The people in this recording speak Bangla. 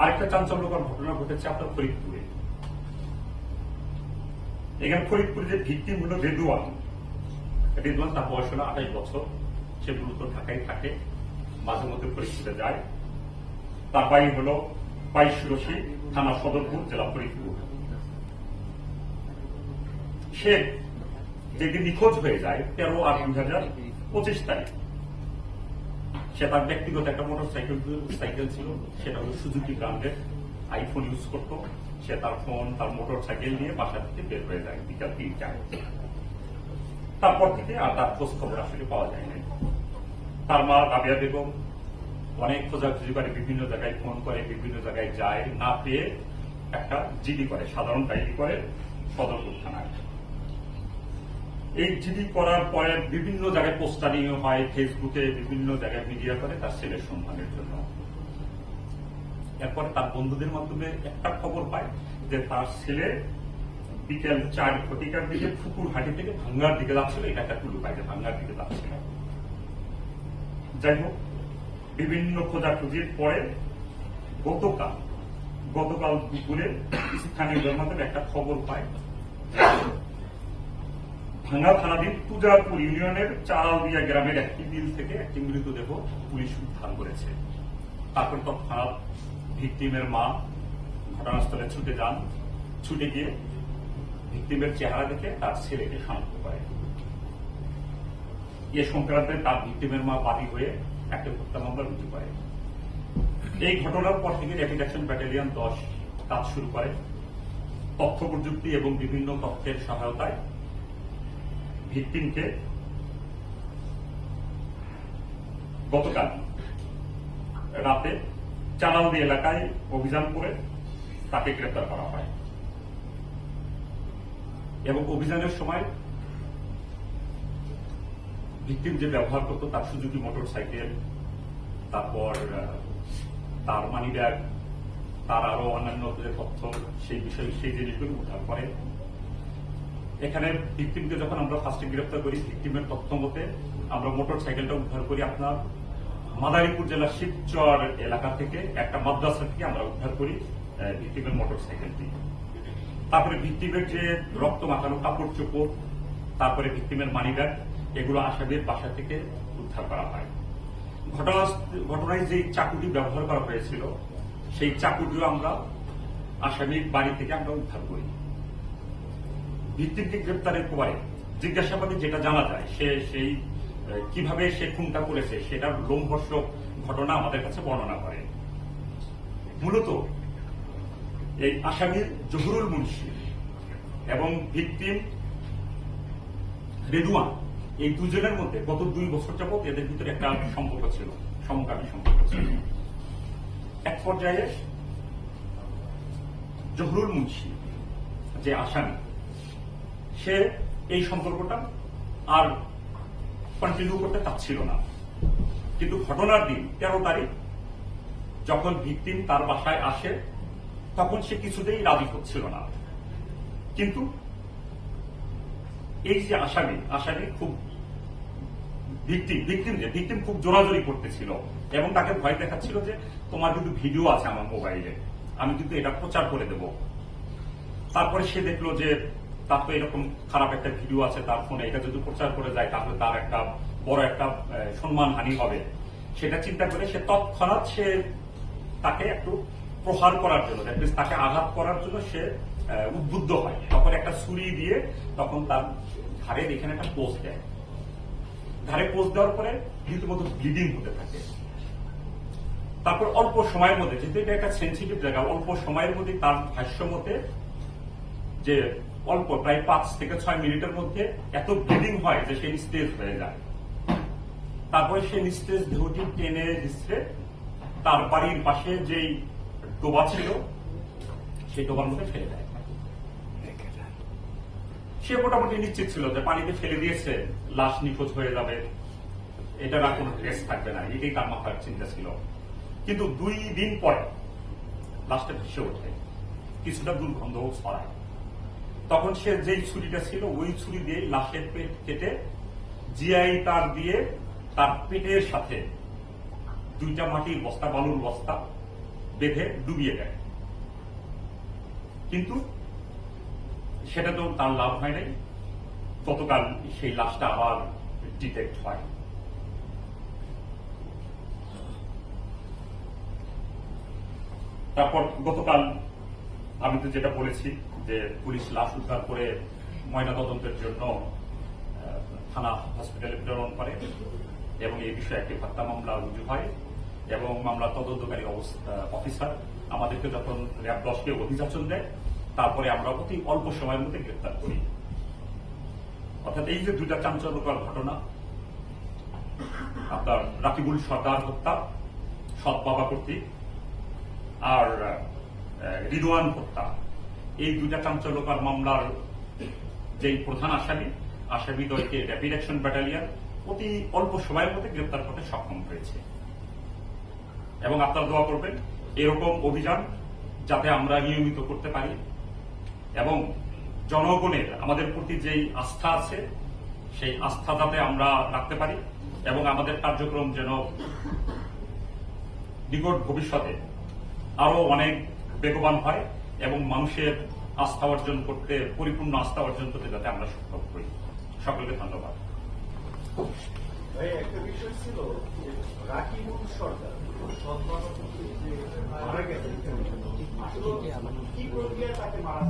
আরেকটা চাঞ্চল্যকর ঘটনা ঘটেছে আপনার ফরিদপুরে। এখানে ফরিদপুরে যে ভিক্টিম হলো রেদুয়ান রেদুয়ান তার বয়স হলো আঠাশ বছর, সে মূলত ঢাকায় থাকে, মাঝে মধ্যে ফরিদপুরে যায়। তার বাড়ি হলো বাইশরশি থানা সদরপুর, জেলা ফরিদপুর। সে যেদিন নিখোঁজ হয়ে যায়, তেরো আট দুই হাজার পঁচিশ তারিখ সে তার ব্যক্তিগত একটা মোটর সাইকেল সাইকেল ছিল, সেটা হলো সুজুকি ব্র্যান্ডের আইফোন ইউজ করতো। সে তার ফোন তার মোটর সাইকেল নিয়ে বাসা থেকে বের হয়ে যায়, বিকাল তিনটায় তারপর থেকে আর তার খোঁজ খবর আসলে পাওয়া যায় নাই। তার মা রাবিয়া বেগম অনেক খোঁজাখুঁজি করে, বিভিন্ন জায়গায় ফোন করে, বিভিন্ন জায়গায় যায়, না পেয়ে একটা জিডি করে, সাধারণ ডায়েরি করে সদরপুর থানায়। এই জিডি করার পরে বিভিন্ন জায়গায় পোস্টারিং হয় ফেসবুকে বিভিন্ন জায়গায় মিডিয়া করে তার ছেলের সন্ধানের জন্য। এরপরে তার বন্ধুদের মাধ্যমে একটা খবর পায় যে তার ছেলে বিকেল চার ঘটিকার দিকে ফুকুর হাটি থেকে ভাঙ্গার দিকে যাচ্ছিল, এটা একটা পায় যে ভাঙ্গার দিকে যাচ্ছিল। যাই হোক, বিভিন্ন খোঁজাখুঁজির পরে গতকাল গতকাল দুপুরে স্থানীয় মাধ্যমে একটা খবর পায় ভাঙ্গা থানাধীন পূজাপুর ইউনিয়নের চারালদিয়া গ্রামের একটি বিল থেকে একটি মৃতদেহ পুলিশ উদ্ধার করেছে। তারপর তৎক্ষণাৎ ভিকটিমের মা ঘটনাস্থলে ছুটে যান। ছুটে গিয়ে ভিকটিমের চেহারা দেখে তার ছেলেকে শনাক্ত করে এ সংক্রান্তে তার ভিকটিমের মা বাদী হয়ে একটা হত্যা মামলা রুজু করে এই ঘটনার পর থেকে র্যাপিড অ্যাকশন ব্যাটালিয়ন দশ কাজ শুরু করে। তথ্য প্রযুক্তি এবং বিভিন্ন তথ্যের সহায়তায় ভিকটিমকে গতকাল রাতে চালাউদি এলাকায় অভিযান করে তাকে গ্রেপ্তার করা হয়। এবং অভিযানের সময় ভিকটিম যে ব্যবহার করতো তার সুজুকি মোটর সাইকেল তারপর তার মানি ব্যাগ তার আরও অন্যান্য তথ্য, সেই বিষয়ে সেই জিনিসগুলো উদ্ধার করে। এখানে ভিকটিমকে যখন আমরা ফার্স্টে গ্রেপ্তার করি ভিকটিমের তথ্য মতে আমরা মোটর সাইকেলটা উদ্ধার করি আপনার মাদারীপুর জেলার শিবচর এলাকা থেকে, একটা মাদ্রাসা থেকে আমরা উদ্ধার করি ভিকটিমের মোটর সাইকেলটি তারপরে ভিকটিমের যে রক্ত মাখানো কাপড় চোপড়, তারপরে ভিকটিমের মানি ব্যাগ এগুলো আসামির বাসা থেকে উদ্ধার করা হয়। ঘটনা ঘটনায় যে চাকুটি ব্যবহার করা হয়েছিল, সেই চাকুটিও আমরা আসামির বাড়ি থেকে আমরা উদ্ধার করি। ভিত্তিকে গ্রেপ্তারের পরে জিজ্ঞাসাবাদে যেটা জানা যায়, সে সেই কীভাবে সে খুনটা করেছে সেটার লোমহর্ষক ঘটনা আমাদের কাছে বর্ণনা করে। মূলত এই আসামির জহুরুল মুন্সি এবং ভিকটিম রেদুয়ান এই দুজনের মধ্যে গত দুই বছর যাবৎ এদের ভিতরে একটা সম্পর্ক ছিল, সমকামী সম্পর্ক ছিল। এক পর্যায়ে জহুরুল মুন্সি, যে আসামি সে এই সম্পর্কটা আর কন্টিনিউ করতে চাচ্ছিল না। কিন্তু ঘটনার দিন, তেরো তারিখ, যখন ভিকটিম তার বাসায় আসে, তখন সে কিছুতেই রাজি হচ্ছিল না। কিন্তু এই যে আসামি আসামি খুব ভিকটিম ভিকটিম যে, ভিকটিম খুব জোরাজোরি করতেছিল এবং তাকে ভয় দেখাচ্ছিল যে, তোমার কিন্তু ভিডিও আছে আমার মোবাইলে, আমি কিন্তু এটা প্রচার করে দেব। তারপরে সে দেখল যে তার তো এরকম খারাপ একটা ভিডিও আছে তার ফোনে এটা যদি প্রচার করে যায়, তাহলে তার একটা বড় একটা সম্মান হানি হবে। সেটা চিন্তা করে সে তৎক্ষণাৎ সে তাকে একটু প্রহার করার জন্য তাকে আঘাত করার জন্য সে উদ্বুদ্ধ হয়। তখন একটা ছুরি দিয়ে তখন তার ঘাড়ের এখানে একটা পোস্ট দেয়। ঘাড়ে পোস্ট দেওয়ার পরে রীতিমতো ব্লিডিং হতে থাকে। তারপর অল্প সময়ের মধ্যে, যেহেতু এটা একটা সেন্সিটিভ জায়গা, অল্প সময়ের মধ্যে তার ভাষ্য মতে যে অল্প, প্রায় পাঁচ থেকে ছয় মিনিটের মধ্যে এত ব্লিডিং হয় যে সে নিস্তেজ হয়ে যায়। তারপরে সে নিস্তেজ দেহটি টেনে দিচ্ছে তার বাড়ির পাশে যেই ডোবা ছিল, সেই ডোবার মধ্যে ফেলে দেয়। সে মোটামুটি নিশ্চিত ছিল যে পানিতে ফেলে দিয়েছে, লাশ নিখোঁজ হয়ে যাবে। এটার আর কোনো ট্রেস থাকবে না, এটাই তার মাথার চিন্তা ছিল। কিন্তু দুই দিন পরে লাশটা ভেসে ওঠে, কিছুটা দুর্গন্ধও ছড়ায়। তখন সে যেই ছুরিটা ছিল, ওই ছুরি দিয়ে লাশের পেট কেটে জিআই তার দিয়ে তার পেটের সাথে দুইটা মাটির বস্তা, বালুর বস্তা বেঁধে ডুবিয়ে দেয়। কিন্তু সেটা তো তার লাভ হয় নাই। গতকাল সেই লাশটা আবার ডিটেক্ট হয়। তারপর গতকাল আমি তো যেটা বলেছি যে পুলিশ লাশ উদ্ধার করে ময়নাতদন্তের জন্য থানা হসপিটালে প্রেরণ করে এবং এই বিষয়ে একটি হত্যা মামলা রুজু হয় এবং মামলা তদন্তকারী অবস্থা অফিসার আমাদেরকে যখন র্যাব দশকে অভিযাচন দেয় তারপরে আমরা অতি অল্প সময়ের মধ্যে গ্রেপ্তার করি। অর্থাৎ এই যে দুইটা চাঞ্চল্যকর ঘটনা আপনার রাকিবুল সর্দার হত্যা সৎ বাবা কর্তৃক আর আহ, রিদওয়ান হত্যা এই দুইটা চাঞ্চল্যকর মামলার যেই প্রধান আসামি আসামিদ্বয়কে র্যাপিড অ্যাকশন ব্যাটালিয়ন অতি অল্প সময়ের মধ্যে গ্রেপ্তার করতে সক্ষম হয়েছে। এবং আপনারা দোয়া করবেন, এরকম অভিযান যাতে আমরা নিয়মিত করতে পারি এবং জনগণের, আমাদের প্রতি যেই আস্থা আছে, সেই আস্থা যাতে আমরা রাখতে পারি এবং আমাদের কার্যক্রম যেন নিকট ভবিষ্যতে আরও অনেক বেগবান হয়। এবং মানুষের আস্থা অর্জন করতে, পরিপূর্ণ আস্থা অর্জন করতে যাতে আমরা সক্ষম করি সকলকে ধন্যবাদ। একটা বিষয় ছিল রাকিবুল সরকার মারা